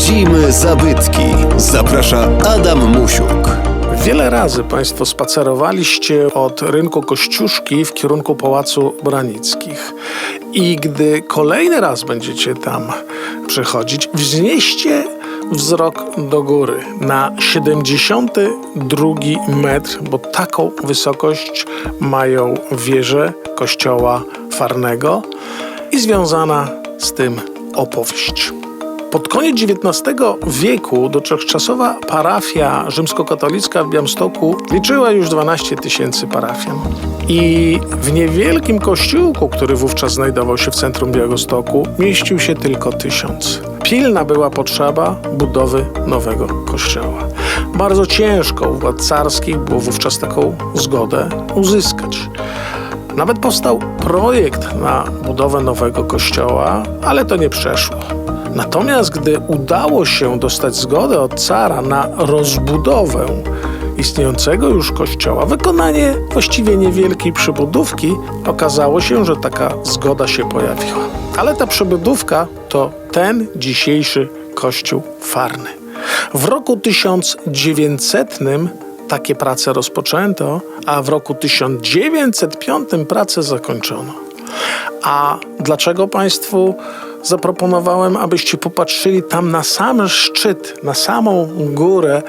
Śledzimy zabytki. Zaprasza Adam Musiuk. Wiele razy Państwo spacerowaliście od rynku Kościuszki w kierunku Pałacu Branickich. I gdy kolejny raz będziecie tam przechodzić, wznieście wzrok do góry na 72 metr, bo taką wysokość mają wieże kościoła Farnego i związana z tym opowieść. Pod koniec XIX wieku dotychczasowa parafia rzymskokatolicka w Białymstoku liczyła już 12 tysięcy parafian. I w niewielkim kościółku, który wówczas znajdował się w centrum Białegostoku, mieścił się tylko tysiąc. Pilna była potrzeba budowy nowego kościoła. Bardzo ciężko u władz carskich było wówczas taką zgodę uzyskać. Nawet powstał projekt na budowę nowego kościoła, ale to nie przeszło. Natomiast gdy udało się dostać zgodę od cara na rozbudowę istniejącego już kościoła, wykonanie właściwie niewielkiej przybudówki, okazało się, że taka zgoda się pojawiła. Ale ta przybudówka to ten dzisiejszy kościół farny. W roku 1900 takie prace rozpoczęto, a w roku 1905 pracę zakończono. A dlaczego Państwu zaproponowałem, abyście popatrzyli tam na sam szczyt, na samą górę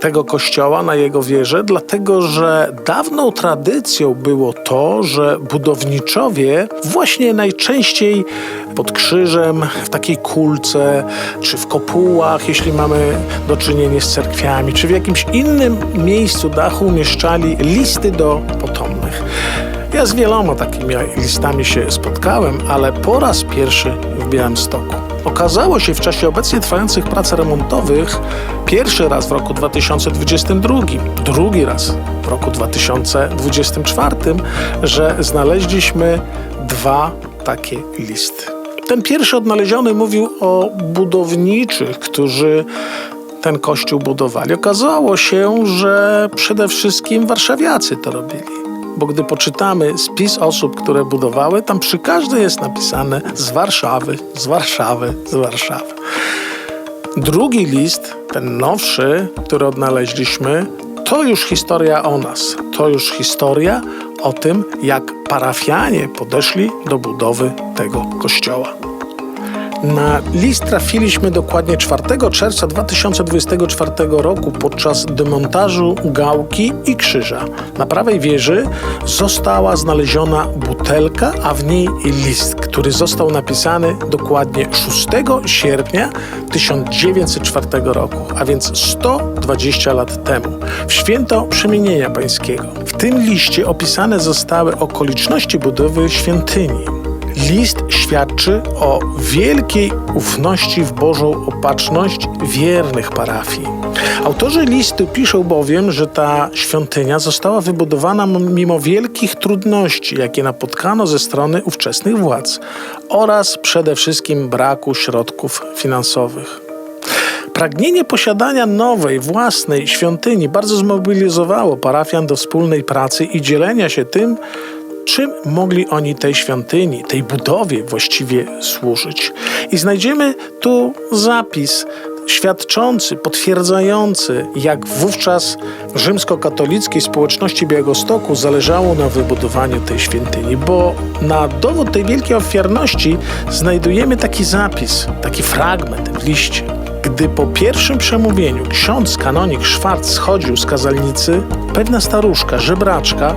tego kościoła, na jego wieżę? Dlatego, że dawną tradycją było to, że budowniczowie właśnie najczęściej pod krzyżem, w takiej kulce, czy w kopułach, jeśli mamy do czynienia z cerkwiami, czy w jakimś innym miejscu dachu umieszczali listy do potomnych. Ja z wieloma takimi listami się spotkałem, ale po raz pierwszy w Białymstoku. Okazało się w czasie obecnie trwających prac remontowych pierwszy raz w roku 2022, drugi raz w roku 2024, że znaleźliśmy dwa takie listy. Ten pierwszy odnaleziony mówił o budowniczych, którzy ten kościół budowali. Okazało się, że przede wszystkim warszawiacy to robili bo gdy poczytamy spis osób, które budowały, tam przy każdej jest napisane z Warszawy, z Warszawy, z Warszawy. Drugi list, ten nowszy, który odnaleźliśmy, to już historia o nas. To już historia o tym, jak parafianie podeszli do budowy tego kościoła. Na list trafiliśmy dokładnie 4 czerwca 2024 roku podczas demontażu gałki i krzyża. Na prawej wieży została znaleziona butelka, a w niej list, który został napisany dokładnie 6 sierpnia 1904 roku, a więc 120 lat temu, w święto Przemienienia Pańskiego. W tym liście opisane zostały okoliczności budowy świątyni. List świadczy o wielkiej ufności w Bożą opatrzność wiernych parafii. Autorzy listu piszą bowiem, że ta świątynia została wybudowana mimo wielkich trudności, jakie napotkano ze strony ówczesnych władz oraz przede wszystkim braku środków finansowych. Pragnienie posiadania nowej, własnej świątyni bardzo zmobilizowało parafian do wspólnej pracy i dzielenia się tym, czym mogli oni tej świątyni, tej budowie właściwie służyć. I znajdziemy tu zapis świadczący, potwierdzający, jak wówczas rzymskokatolickiej społeczności Białegostoku zależało na wybudowaniu tej świątyni, bo na dowód tej wielkiej ofiarności znajdujemy taki zapis, taki fragment w liście. Gdy po pierwszym przemówieniu ksiądz kanonik Szwarc schodził z kazalnicy, pewna staruszka, żebraczka,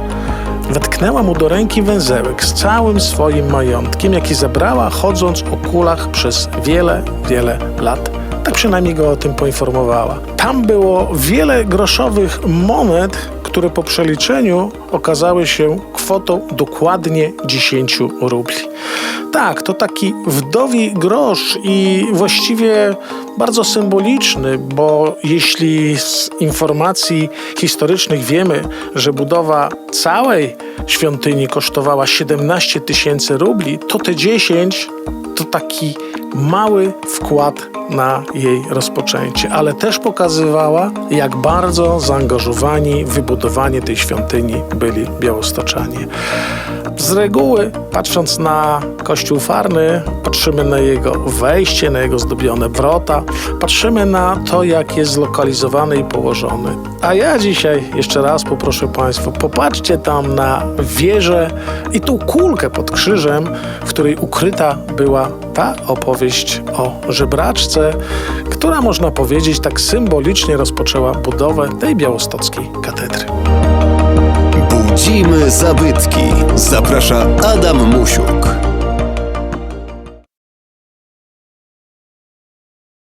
Wetknęła mu do ręki węzełek z całym swoim majątkiem, jaki zebrała chodząc o kulach przez wiele, wiele lat. Tak przynajmniej go o tym poinformowała. Tam było wiele groszowych monet, które po przeliczeniu okazały się kwotą dokładnie 10 rubli. Tak, to taki wdowi grosz i właściwie bardzo symboliczny, bo jeśli z informacji historycznych wiemy, że budowa całej świątyni kosztowała 17 tysięcy rubli, to te 10 to taki mały wkład na jej rozpoczęcie, ale też pokazywała, jak bardzo zaangażowani w wybudowanie tej świątyni byli białostoczanie. Z reguły, patrząc na kościół farny, patrzymy na jego wejście, na jego zdobione wrota, patrzymy na to, jak jest zlokalizowany i położony. A ja dzisiaj jeszcze raz poproszę Państwa, popatrzcie tam na wieżę i tą kulkę pod krzyżem, w której ukryta była ta opowieść o żebraczce, która można powiedzieć tak symbolicznie rozpoczęła budowę tej białostockiej katedry. Budzimy zabytki. Zaprasza Adam Musiuk.